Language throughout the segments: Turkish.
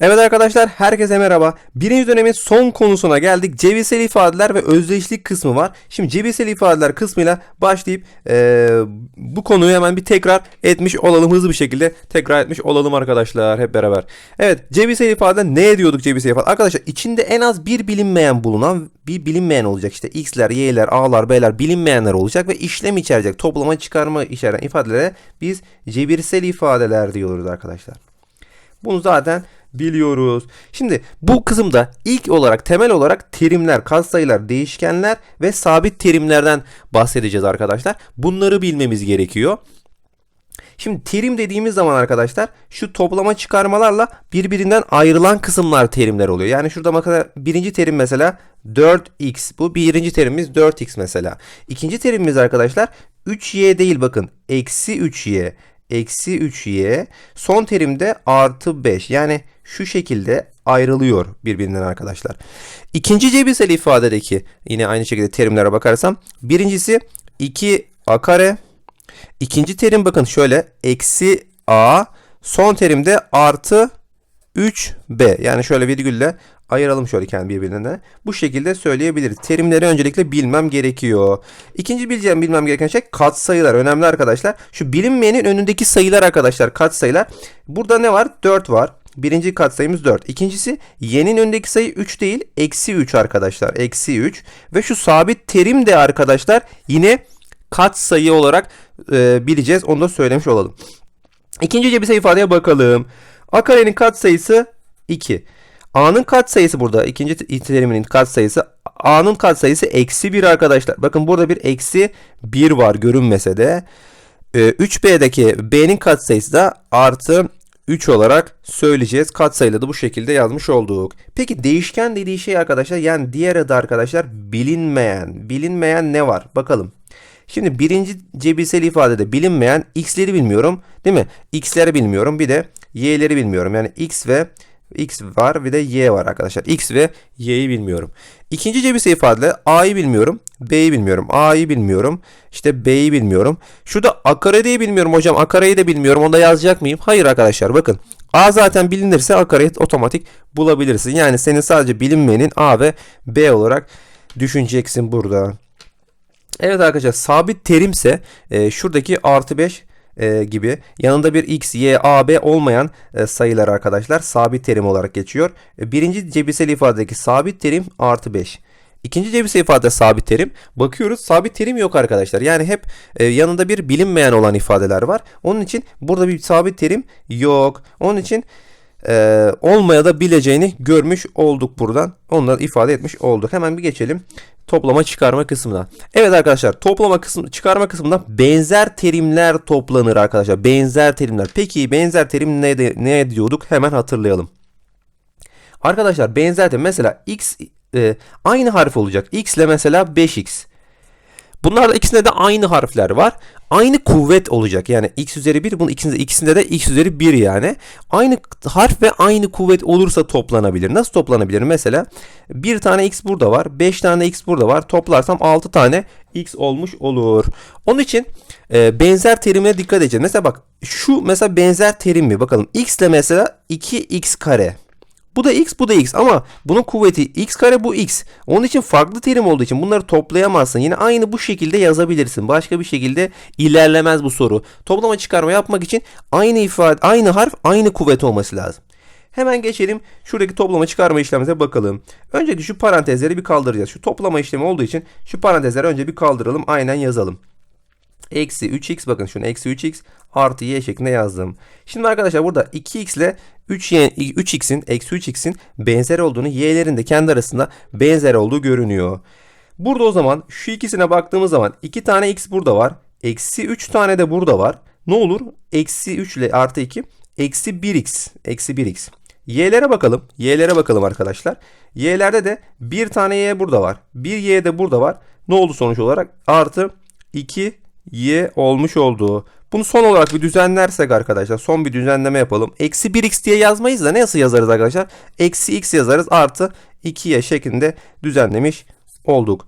Evet arkadaşlar herkese merhaba. Birinci dönemin son konusuna geldik. Cebirsel ifadeler ve özdeşlik kısmı var. Şimdi cebirsel ifadeler kısmıyla başlayıp eee, bu konuyu hemen bir tekrar etmiş olalım. Hızlı bir şekilde tekrar etmiş olalım arkadaşlar hep beraber. Evet cebirsel ifade ne diyorduk cebirsel ifade? Arkadaşlar içinde en az bir bilinmeyen bulunan bir bilinmeyen olacak. İşte x'ler, y'ler, a'lar, b'ler bilinmeyenler olacak ve işlem içerecek. Toplama çıkarma içeren ifadelere biz cebirsel ifadeler diyoruz arkadaşlar. Bunu zaten biliyoruz. Şimdi bu kısımda ilk olarak temel olarak terimler, katsayılar, değişkenler ve sabit terimlerden bahsedeceğiz arkadaşlar. Bunları bilmemiz gerekiyor. Şimdi terim dediğimiz zaman arkadaşlar şu toplama çıkarmalarla birbirinden ayrılan kısımlar terimler oluyor. Yani şurada mesela birinci terim mesela 4x. Bu birinci terimimiz 4x mesela. İkinci terimimiz arkadaşlar 3y değil bakın. Eksi 3y. Eksi 3y. Son terimde artı 5. Yani şu şekilde ayrılıyor birbirinden arkadaşlar. İkinci cebirsel ifadedeki yine aynı şekilde terimlere bakarsam birincisi 2a kare İkinci terim bakın şöyle eksi a son terimde artı 3b yani şöyle virgülle ayıralım şöyle kendi birbirinden. Bu şekilde söyleyebiliriz. Terimleri öncelikle bilmem gerekiyor. İkinci bileceğim bilmem gereken şey katsayılar. Önemli arkadaşlar. Şu bilinmeyenin önündeki sayılar arkadaşlar katsayılar. Burada ne var? 4 var. Birinci katsayımız 4. İkincisi y'nin önündeki sayı 3 değil. Eksi 3 arkadaşlar. Eksi 3. Ve şu sabit terim de arkadaşlar yine katsayı olarak e, bileceğiz. Onu da söylemiş olalım. İkinci cebirsel ifadeye bakalım. A karenin katsayısı 2. A'nın katsayısı burada. ikinci teriminin katsayısı. A'nın katsayısı eksi 1 arkadaşlar. Bakın burada bir eksi 1 var görünmese de. E, 3B'deki B'nin katsayısı da artı 3 olarak söyleyeceğiz. Katsayılı da bu şekilde yazmış olduk. Peki değişken dediği şey arkadaşlar yani diğer adı arkadaşlar bilinmeyen. Bilinmeyen ne var? Bakalım. Şimdi birinci cebirsel ifadede bilinmeyen x'leri bilmiyorum. Değil mi? X'leri bilmiyorum. Bir de y'leri bilmiyorum. Yani x ve x var bir de y var arkadaşlar. x ve y'yi bilmiyorum. İkinci cebirsel ifadede a'yı bilmiyorum. b'yi bilmiyorum. a'yı bilmiyorum. İşte b'yi bilmiyorum. Şurada a kareyi bilmiyorum hocam. a kareyi de bilmiyorum. Onu da yazacak mıyım? Hayır arkadaşlar bakın. A zaten bilinirse a otomatik bulabilirsin. Yani senin sadece bilinmeyenin a ve b olarak düşüneceksin burada. Evet arkadaşlar sabit terimse e, şuradaki artı 5 e, gibi yanında bir x, y, a, b olmayan e, sayılar arkadaşlar sabit terim olarak geçiyor. E, birinci cebirsel ifadedeki sabit terim artı 5. İkinci cebirsel ifade sabit terim. Bakıyoruz sabit terim yok arkadaşlar. Yani hep e, yanında bir bilinmeyen olan ifadeler var. Onun için burada bir sabit terim yok. Onun için e, olmaya da bileceğini görmüş olduk buradan. Onları ifade etmiş olduk. Hemen bir geçelim toplama çıkarma kısmına. Evet arkadaşlar toplama kısmı çıkarma kısmında benzer terimler toplanır arkadaşlar. Benzer terimler. Peki benzer terim ne, de, ne diyorduk? Hemen hatırlayalım. Arkadaşlar benzer terim mesela x e, aynı harf olacak. x ile mesela 5x. Bunlarda ikisinde de aynı harfler var. Aynı kuvvet olacak. Yani x üzeri 1 bunun ikisinde, ikisinde de x üzeri 1 yani. Aynı harf ve aynı kuvvet olursa toplanabilir. Nasıl toplanabilir? Mesela bir tane x burada var. 5 tane x burada var. Toplarsam 6 tane x olmuş olur. Onun için e, benzer terime dikkat edeceğiz. Mesela bak şu mesela benzer terim mi? Bakalım x ile mesela 2x kare. Bu da x bu da x ama bunun kuvveti x kare bu x. Onun için farklı terim olduğu için bunları toplayamazsın. Yine aynı bu şekilde yazabilirsin. Başka bir şekilde ilerlemez bu soru. Toplama çıkarma yapmak için aynı ifade, aynı harf, aynı kuvvet olması lazım. Hemen geçelim şuradaki toplama çıkarma işlemimize bakalım. Önce şu parantezleri bir kaldıracağız. Şu toplama işlemi olduğu için şu parantezleri önce bir kaldıralım. Aynen yazalım. Eksi 3x bakın şunu eksi 3x artı y şeklinde yazdım. Şimdi arkadaşlar burada 2x ile 3y, 3x'in eksi 3x'in benzer olduğunu y'lerin de kendi arasında benzer olduğu görünüyor. Burada o zaman şu ikisine baktığımız zaman 2 tane x burada var. Eksi 3 tane de burada var. Ne olur? Eksi 3 ile artı 2 eksi 1x. Eksi 1x. Y'lere bakalım. Y'lere bakalım arkadaşlar. Y'lerde de bir tane y burada var. Bir y de burada var. Ne oldu sonuç olarak? Artı 2 y olmuş oldu. Bunu son olarak bir düzenlersek arkadaşlar son bir düzenleme yapalım. Eksi 1x diye yazmayız da nasıl yazarız arkadaşlar? Eksi x yazarız artı 2y şeklinde düzenlemiş olduk.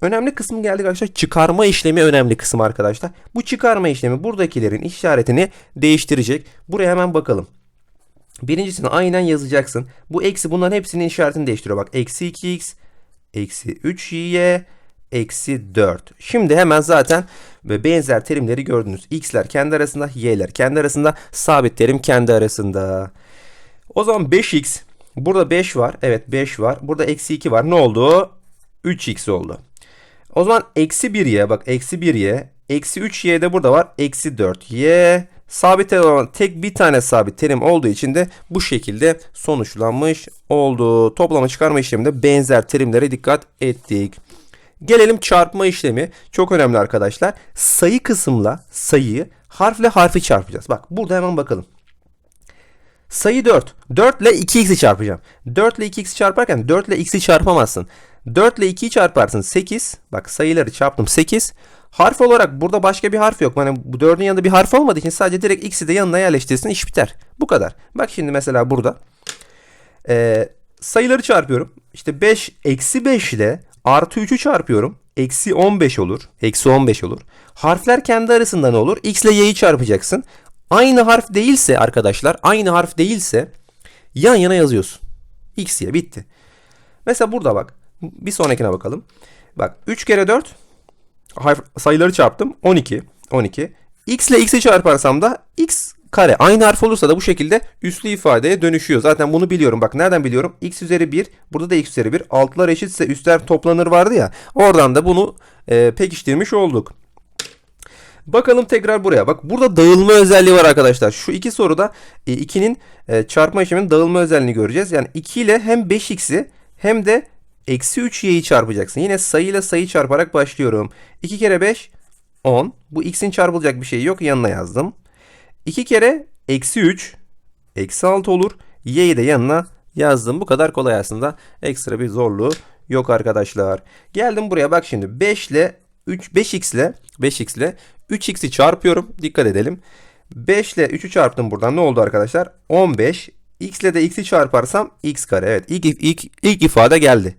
Önemli kısım geldik arkadaşlar. Çıkarma işlemi önemli kısım arkadaşlar. Bu çıkarma işlemi buradakilerin işaretini değiştirecek. Buraya hemen bakalım. Birincisini aynen yazacaksın. Bu eksi bunların hepsinin işaretini değiştiriyor. Bak eksi 2x, eksi 3y, eksi 4. Şimdi hemen zaten ve benzer terimleri gördünüz. X'ler kendi arasında, y'ler kendi arasında, sabit terim kendi arasında. O zaman 5x, burada 5 var. Evet 5 var. Burada eksi 2 var. Ne oldu? 3x oldu. O zaman eksi 1y bak eksi 1y. Eksi 3y de burada var. Eksi 4y. Sabit olan tek bir tane sabit terim olduğu için de bu şekilde sonuçlanmış oldu. Toplama çıkarma işleminde benzer terimlere dikkat ettik. Gelelim çarpma işlemi. Çok önemli arkadaşlar. Sayı kısımla sayıyı harfle harfi çarpacağız. Bak burada hemen bakalım. Sayı 4. 4 ile 2x'i çarpacağım. 4 ile 2x'i çarparken 4 ile x'i çarpamazsın. 4 ile 2'yi çarparsın 8. Bak sayıları çarptım 8. Harf olarak burada başka bir harf yok. Yani bu 4'ün yanında bir harf olmadığı için sadece direkt x'i de yanına yerleştirirsin iş biter. Bu kadar. Bak şimdi mesela burada. Ee, sayıları çarpıyorum. İşte 5 eksi 5 ile artı 3'ü çarpıyorum. Eksi 15 olur. Eksi 15 olur. Harfler kendi arasında ne olur? X ile y'yi çarpacaksın. Aynı harf değilse arkadaşlar aynı harf değilse yan yana yazıyorsun. X, Y bitti. Mesela burada bak. Bir sonrakine bakalım. Bak 3 kere 4 harf, sayıları çarptım. 12. 12. X ile X'i çarparsam da X kare. Aynı harf olursa da bu şekilde üslü ifadeye dönüşüyor. Zaten bunu biliyorum. Bak nereden biliyorum? X üzeri 1. Burada da X üzeri 1. Altlar eşitse üstler toplanır vardı ya. Oradan da bunu e, pekiştirmiş olduk. Bakalım tekrar buraya. Bak burada dağılma özelliği var arkadaşlar. Şu iki soruda 2'nin e, çarpma işleminin dağılma özelliğini göreceğiz. Yani 2 ile hem 5x'i hem de eksi 3y'yi çarpacaksın. Yine sayı ile sayı çarparak başlıyorum. 2 kere 5 10. Bu x'in çarpılacak bir şey yok. Yanına yazdım. 2 kere eksi 3 eksi 6 olur. Y'yi de yanına yazdım. Bu kadar kolay aslında. Ekstra bir zorluğu yok arkadaşlar. Geldim buraya bak şimdi 5 ile 3 5x ile 5x ile 3x'i çarpıyorum. Dikkat edelim. 5 ile 3'ü çarptım buradan. Ne oldu arkadaşlar? 15. X ile de x'i çarparsam x kare. Evet ilk, ilk, ilk ifade geldi.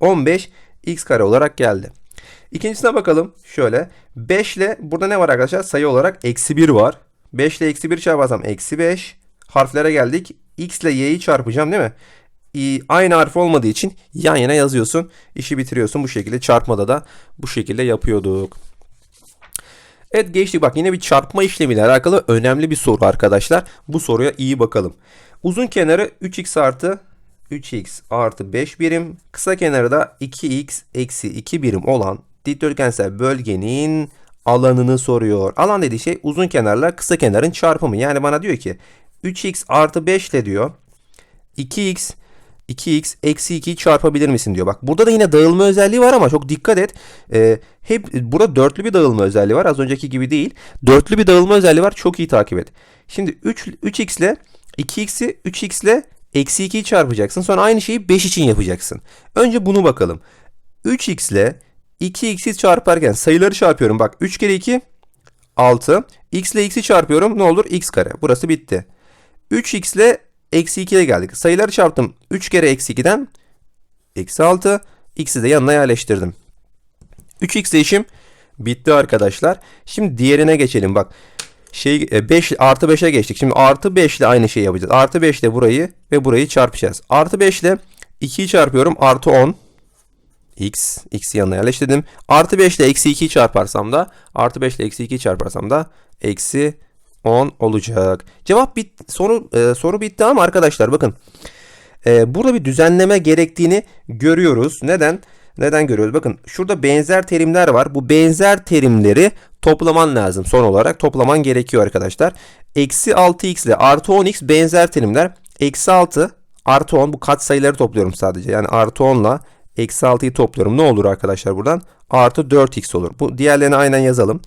15 x kare olarak geldi. İkincisine bakalım. Şöyle. 5 ile burada ne var arkadaşlar? Sayı olarak eksi 1 var. 5 ile eksi 1 çarparsam eksi 5. Harflere geldik. X ile y'yi çarpacağım değil mi? aynı harf olmadığı için yan yana yazıyorsun. İşi bitiriyorsun. Bu şekilde çarpmada da bu şekilde yapıyorduk. Evet geçtik bak yine bir çarpma işlemiyle alakalı önemli bir soru arkadaşlar. Bu soruya iyi bakalım. Uzun kenarı 3x artı 3x artı 5 birim. Kısa kenarı da 2x eksi 2 birim olan dikdörtgensel bölgenin alanını soruyor. Alan dediği şey uzun kenarla kısa kenarın çarpımı. Yani bana diyor ki 3x artı 5 ile diyor 2x 2x eksi 2'yi çarpabilir misin diyor. Bak burada da yine dağılma özelliği var ama çok dikkat et. Ee, hep burada dörtlü bir dağılma özelliği var. Az önceki gibi değil. Dörtlü bir dağılma özelliği var. Çok iyi takip et. Şimdi 3, 3x ile 2x'i 3x ile eksi 2'yi çarpacaksın. Sonra aynı şeyi 5 için yapacaksın. Önce bunu bakalım. 3x ile 2x'i çarparken sayıları çarpıyorum. Bak 3 kere 2 6. x ile x'i çarpıyorum. Ne olur? x kare. Burası bitti. 3x ile Eksi 2'ye geldik. Sayıları çarptım. 3 kere eksi 2'den eksi 6. X'i de yanına yerleştirdim. 3x değişim bitti arkadaşlar. Şimdi diğerine geçelim. Bak şey 5 e, artı 5'e geçtik. Şimdi artı 5 ile aynı şeyi yapacağız. Artı 5 ile burayı ve burayı çarpacağız. Artı 5 ile 2'yi çarpıyorum. Artı 10. X. X'i yanına yerleştirdim. Artı 5 ile eksi 2'yi çarparsam da artı 5 ile eksi 2'yi çarparsam da eksi 10 olacak. Cevap bit soru e, soru bitti ama arkadaşlar bakın. E, burada bir düzenleme gerektiğini görüyoruz. Neden? Neden görüyoruz? Bakın şurada benzer terimler var. Bu benzer terimleri toplaman lazım. Son olarak toplaman gerekiyor arkadaşlar. Eksi 6x ile artı 10x benzer terimler. Eksi 6 artı 10 bu kat sayıları topluyorum sadece. Yani artı 10 ile eksi 6'yı topluyorum. Ne olur arkadaşlar buradan? Artı 4x olur. Bu diğerlerini aynen yazalım.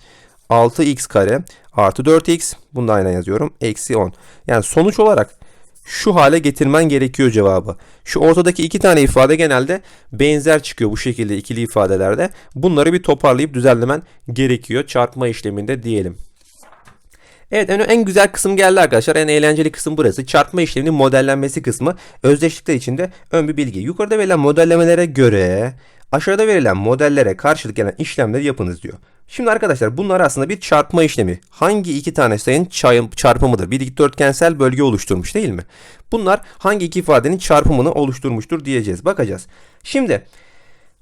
6x kare artı 4x. Bunu da aynen yazıyorum. Eksi 10. Yani sonuç olarak şu hale getirmen gerekiyor cevabı. Şu ortadaki iki tane ifade genelde benzer çıkıyor bu şekilde ikili ifadelerde. Bunları bir toparlayıp düzenlemen gerekiyor çarpma işleminde diyelim. Evet en, en güzel kısım geldi arkadaşlar. En eğlenceli kısım burası. Çarpma işleminin modellenmesi kısmı. Özdeşlikler içinde ön bir bilgi. Yukarıda verilen modellemelere göre aşağıda verilen modellere karşılık gelen işlemleri yapınız diyor. Şimdi arkadaşlar bunlar aslında bir çarpma işlemi. Hangi iki tane sayının çarpımıdır? Bir dikdörtgensel bölge oluşturmuş değil mi? Bunlar hangi iki ifadenin çarpımını oluşturmuştur diyeceğiz. Bakacağız. Şimdi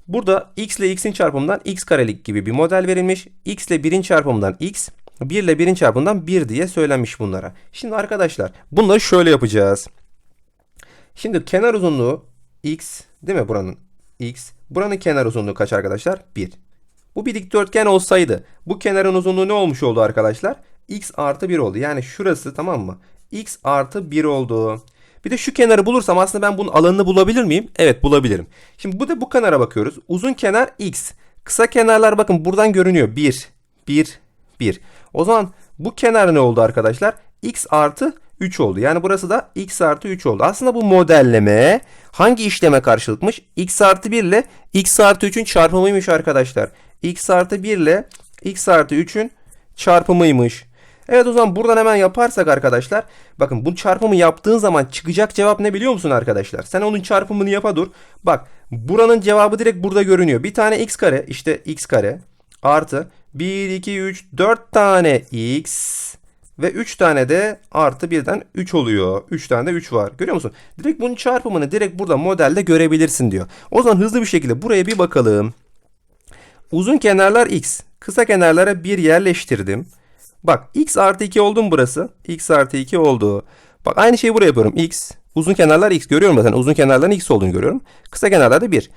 burada x ile x'in çarpımından x karelik gibi bir model verilmiş. x ile 1'in çarpımından x, 1 ile 1'in çarpımından 1 diye söylenmiş bunlara. Şimdi arkadaşlar bunları şöyle yapacağız. Şimdi kenar uzunluğu x değil mi buranın x. Buranın kenar uzunluğu kaç arkadaşlar? 1. Bu bir dikdörtgen olsaydı bu kenarın uzunluğu ne olmuş oldu arkadaşlar? x artı 1 oldu. Yani şurası tamam mı? x artı 1 oldu. Bir de şu kenarı bulursam aslında ben bunun alanını bulabilir miyim? Evet bulabilirim. Şimdi bu da bu kenara bakıyoruz. Uzun kenar x. Kısa kenarlar bakın buradan görünüyor. 1, 1, 1. O zaman bu kenar ne oldu arkadaşlar? x artı 3 oldu. Yani burası da x artı 3 oldu. Aslında bu modelleme hangi işleme karşılıkmış? x artı 1 ile x artı 3'ün çarpımıymış arkadaşlar. x artı 1 ile x artı 3'ün çarpımıymış. Evet o zaman buradan hemen yaparsak arkadaşlar. Bakın bu çarpımı yaptığın zaman çıkacak cevap ne biliyor musun arkadaşlar? Sen onun çarpımını yapa dur. Bak buranın cevabı direkt burada görünüyor. Bir tane x kare işte x kare artı 1, 2, 3, 4 tane x ve 3 tane de artı birden 3 oluyor. 3 tane de 3 var. Görüyor musun? Direkt bunun çarpımını direkt burada modelde görebilirsin diyor. O zaman hızlı bir şekilde buraya bir bakalım. Uzun kenarlar x. Kısa kenarlara 1 yerleştirdim. Bak x artı 2 oldu mu burası? x artı 2 oldu. Bak aynı şeyi buraya yapıyorum. x. Uzun kenarlar x. Görüyorum zaten. Uzun kenarların x olduğunu görüyorum. Kısa kenarlarda 1.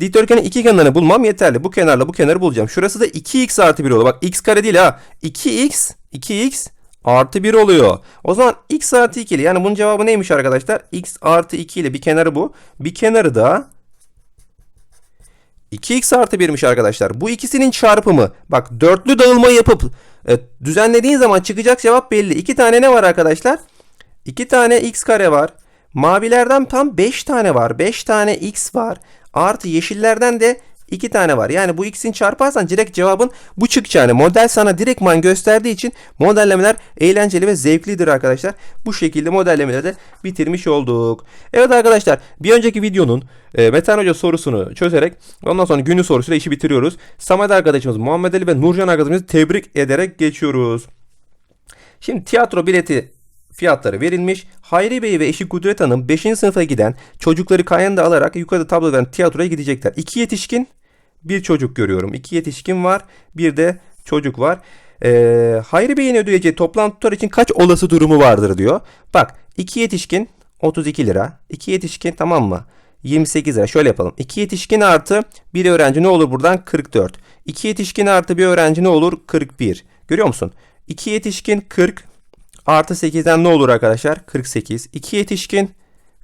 Dikdörtgenin iki kenarını bulmam yeterli. Bu kenarla bu kenarı bulacağım. Şurası da 2x artı 1 oluyor. Bak x kare değil ha. 2x, 2x artı 1 oluyor. O zaman x artı 2 ile yani bunun cevabı neymiş arkadaşlar? x artı 2 ile bir kenarı bu. Bir kenarı da 2x artı 1'miş arkadaşlar. Bu ikisinin çarpımı. Bak dörtlü dağılma yapıp e, düzenlediğin zaman çıkacak cevap belli. İki tane ne var arkadaşlar? İki tane x kare var. Mavilerden tam 5 tane var. 5 tane x var. Artı yeşillerden de 2 tane var. Yani bu x'in çarparsan direkt cevabın bu çıkacağını model sana direktman gösterdiği için modellemeler eğlenceli ve zevklidir arkadaşlar. Bu şekilde modellemeleri de bitirmiş olduk. Evet arkadaşlar bir önceki videonun e, Metehan Hoca sorusunu çözerek ondan sonra günün sorusuyla işi bitiriyoruz. Samet arkadaşımız Muhammed Ali ve Nurcan arkadaşımızı tebrik ederek geçiyoruz. Şimdi tiyatro bileti fiyatları verilmiş. Hayri Bey ve eşi Kudret Hanım 5. sınıfa giden çocukları kayanda alarak yukarıda tabloda veren tiyatroya gidecekler. İki yetişkin bir çocuk görüyorum. İki yetişkin var bir de çocuk var. Ee, Hayri Bey'in ödeyeceği toplam tutar için kaç olası durumu vardır diyor. Bak iki yetişkin 32 lira. İki yetişkin tamam mı? 28 lira. Şöyle yapalım. 2 yetişkin artı bir öğrenci ne olur buradan? 44. 2 yetişkin artı bir öğrenci ne olur? 41. Görüyor musun? 2 yetişkin 40 artı 8'den ne olur arkadaşlar? 48. 2 yetişkin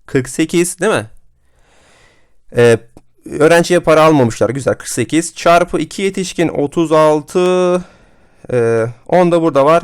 48 değil mi? Ee, öğrenciye para almamışlar. Güzel 48. Çarpı 2 yetişkin 36. Ee, 10 da burada var.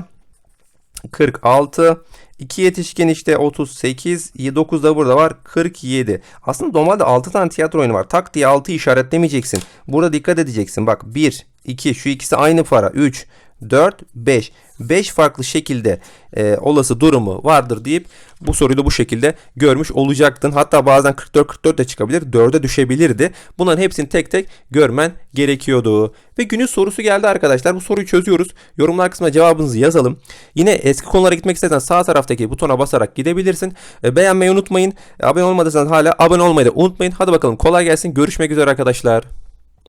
46. 2 yetişkin işte 38, 9 da burada var 47. Aslında normalde 6 tane tiyatro oyunu var. Tak diye 6 işaretlemeyeceksin. Burada dikkat edeceksin. Bak 1, 2 şu ikisi aynı para. 3, 4, 5. 5 farklı şekilde e, olası durumu vardır deyip bu soruyu da bu şekilde görmüş olacaktın. Hatta bazen 44-44 de çıkabilir. 4'e düşebilirdi. Bunların hepsini tek tek görmen gerekiyordu. Ve günün sorusu geldi arkadaşlar. Bu soruyu çözüyoruz. Yorumlar kısmına cevabınızı yazalım. Yine eski konulara gitmek istersen sağ taraftaki butona basarak gidebilirsin. E, beğenmeyi unutmayın. E, abone olmadıysanız hala abone olmayı da unutmayın. Hadi bakalım kolay gelsin. Görüşmek üzere arkadaşlar.